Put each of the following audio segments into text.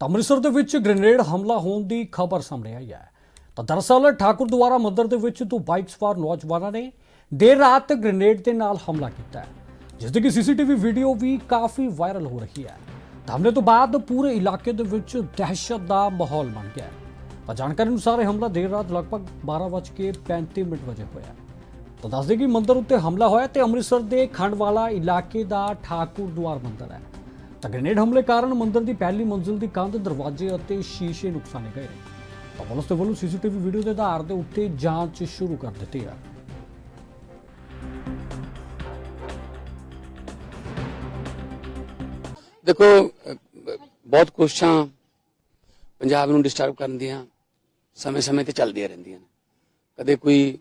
ਤਾਂ ਅੰਮ੍ਰਿਤਸਰ ਦੇ ਵਿੱਚ ਗ੍ਰੇਨੇਡ ਹਮਲਾ ਹੋਣ ਦੀ ਖਬਰ ਸਾਹਮਣੇ ਆਈ ਹੈ। ਤਾਂ ਦਰਅਸਲ ਠਾਕੁਰ ਦੁਆਰਾ ਮੰਦਿਰ ਦੇ ਵਿੱਚ ਦੋ ਬਾਈਕ ਸਵਾਰ ਨੌਜਵਾਨਾਂ ਨੇ ਦੇਰ ਰਾਤ ਗ੍ਰੇਨੇਡ ਦੇ ਨਾਲ ਹਮਲਾ ਕੀਤਾ ਜਿਸ ਦੀ ਕਿ ਸੀਸੀਟੀਵੀ ਵੀਡੀਓ ਵੀ ਕਾਫੀ ਵਾਇਰਲ ਹੋ ਰਹੀ ਹੈ। ਤਾਂ ਹਮਲੇ ਤੋਂ ਬਾਅਦ ਪੂਰੇ ਇਲਾਕੇ ਦੇ ਵਿੱਚ ਦਹਿਸ਼ਤ ਦਾ ਮਾਹੌਲ ਬਣ ਗਿਆ ਤਾਂ ਜਾਣਕਾਰੀ ਅਨੁਸਾਰ ਇਹ ਹਮਲਾ ਦੇਰ ਰਾਤ ਲਗਭਗ 12:35 ਮਿੰਟ ਵਜੇ ਹੋਇਆ ਤਾਂ ਦੱਸਦੇ ਕਿ ਮੰਦਰ ਉੱਤੇ ਹਮਲਾ ਹੋਇਆ ਤੇ ਅੰਮ੍ਰਿਤਸਰ ਦੇ ਖੰਡਵਾਲਾ ਇਲਾਕੇ ਦਾ ਠਾਕੁਰ ਦੁਆਰ ਮੰਦਿਰ ਹੈ। ਤਾਂ ਗ੍ਰੇਨੇਡ ਹਮਲੇ ਕਾਰਨ ਮੰਦਿਰ ਦੀ ਪਹਿਲੀ ਮੰਜ਼ਿਲ ਦੀ ਕੰਧ, ਦਰਵਾਜ਼ੇ ਅਤੇ ਸ਼ੀਸ਼ੇ ਨੁਕਸਾਨੇ ਗਏ ਨੇ। ਤਾਂ ਪੁਲਿਸ ਦੇ ਵੱਲੋਂ ਸੀਸੀਟੀਵੀ ਵੀਡੀਓ ਦੇ ਆਧਾਰ ਦੇ ਉੱਤੇ ਜਾਂਚ ਸ਼ੁਰੂ ਕਰ ਦਿੱਤੀ ਹੈ। ਦੇਖੋ, ਬਹੁਤ ਕੋਸ਼ਿਸ਼ਾਂ ਪੰਜਾਬ ਨੂੰ ਡਿਸਟਰਬ ਕਰਨ ਦੀਆਂ ਸਮੇਂ-ਸਮੇਂ ਤੇ ਚੱਲਦੀਆਂ ਰਹਿੰਦੀਆਂ ਨੇ। ਕਦੇ ਕੋਈ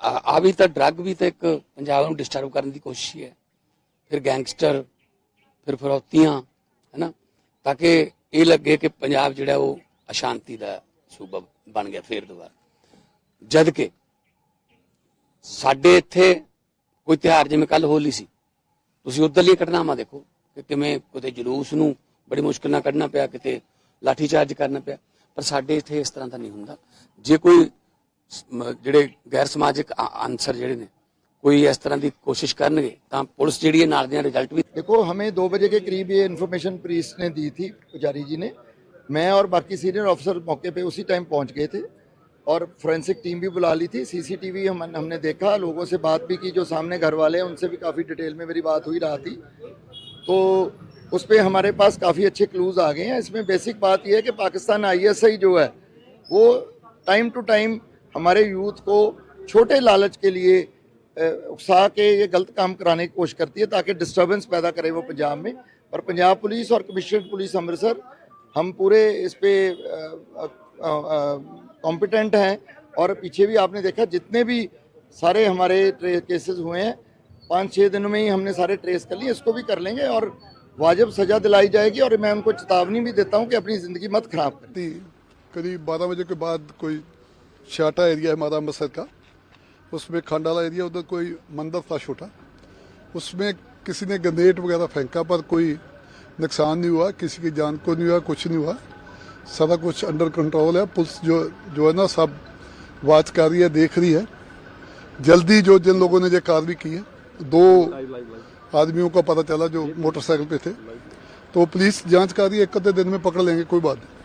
ਆ ਆ ਵੀ ਤਾਂ ਡਰੱਗ ਵੀ ਤਾਂ ਇੱਕ ਪੰਜਾਬ ਨੂੰ ਡਿਸਟਰਬ ਕਰਨ ਦੀ ਕੋਸ਼ਿਸ਼ ਹੀ ਹੈ। ਫਿਰ ਗੈਂਗਸਟਰ ਫਿਰ ਫਰੌਤੀਆਂ, ਹੈਨਾ? ਤਾਂ ਕਿ ਇਹ ਲੱਗੇ ਕਿ ਪੰਜਾਬ ਜਿਹੜਾ ਉਹ ਅਸ਼ਾਂਤੀ ਦਾ ਸੂਬਾ ਬਣ ਗਿਆ ਫੇਰ ਦੁਬਾਰਾ। ਜਦ ਕਿ ਸਾਡੇ ਇੱਥੇ ਕੋਈ ਤਿਉਹਾਰ, ਜਿਵੇਂ ਕੱਲ ਹੋਲੀ ਸੀ, ਤੁਸੀਂ ਉਧਰਲੀ ਘਟਨਾਵਾਂ ਦੇਖੋ ਕਿ ਕਿਵੇਂ ਕਿਤੇ ਜਲੂਸ ਨੂੰ ਬੜੀ ਮੁਸ਼ਕਿਲ ਨਾਲ ਕੱਢਣਾ ਪਿਆ, ਕਿਤੇ ਲਾਠੀ ਚਾਰਜ ਕਰਨਾ ਪਿਆ। ਪਰ ਸਾਡੇ ਇੱਥੇ ਇਸ ਤਰ੍ਹਾਂ ਦਾ ਨਹੀਂ ਹੁੰਦਾ। ਜੇ ਕੋਈ ਜਿਹੜੇ ਗੈਰ ਸਮਾਜਿਕ ਅਨਸਰ ਜਿਹੜੇ ਨੇ ਕੋਈ ਇਸ ਤਰ੍ਹਾਂ ਦੀ ਕੋਸ਼ਿਸ਼ ਕਰਨਗੇ ਤਾਂ ਪੁਲਿਸ ਜਿਹੜੀ ਹੈ ਨਾਲ ਦੀਆਂ ਰਿਜ਼ਲਟ ਵੀ देखो हमें दो बजे के करीब ये इन्फॉर्मेशन पुलिस ने दी थी पुजारी जी ने मैं और बाकी सीनियर ऑफिसर मौके पे उसी टाइम पहुंच गए थे और फोरेंसिक टीम भी बुला ली थी सीसीटीवी हम हमने देखा लोगों से बात भी की जो सामने घर वाले हैं उनसे भी काफ़ी डिटेल में मेरी बात हुई रहा थी तो उस पर हमारे पास काफ़ी अच्छे क्लूज आ गए हैं इसमें बेसिक बात यह है कि पाकिस्तान आईएसआई जो है वो टाइम टू टाइम हमारे यूथ को छोटे लालच के लिए अ, उकसा के ये गलत काम कराने की कोशिश करती है ताकि डिस्टर्बेंस पैदा करे वो पंजाब में। और पंजाब पुलिस और कमिश्नर पुलिस अमृतसर, हम पूरे इस पर कॉम्पिटेंट हैं और पीछे भी आपने देखा जितने भी सारे हमारे केसेस हुए हैं पाँच छः दिनों में ही हमने सारे ट्रेस कर लिए, इसको भी कर लेंगे और वाजिब सजा दिलाई जाएगी और मैं उनको चेतावनी भी देता हूँ कि अपनी ज़िंदगी मत खराब करती करीब बारह बजे के बाद कोई शाटा एरिया है हमारा अमृतसर का? उसमें खंडाला एरिया, उधर कोई मंदिर था छोटा उसमें किसी ने ग्रेनेड वगैरह फेंका, पर कोई नुकसान नहीं हुआ, किसी की जान को नहीं हुआ, कुछ नहीं हुआ। सारा कुछ अंडर कंट्रोल है। पुलिस जो जो है ना, सब वाच कर रही है, देख रही है। जल्दी जो जिन लोगों ने ये कार्रवाई की है, दो आदमियों का पता चला जो मोटरसाइकिल पे थे। तो पुलिस जाँच कर रही है, एक दिन में पकड़ लेंगे, कोई बात नहीं।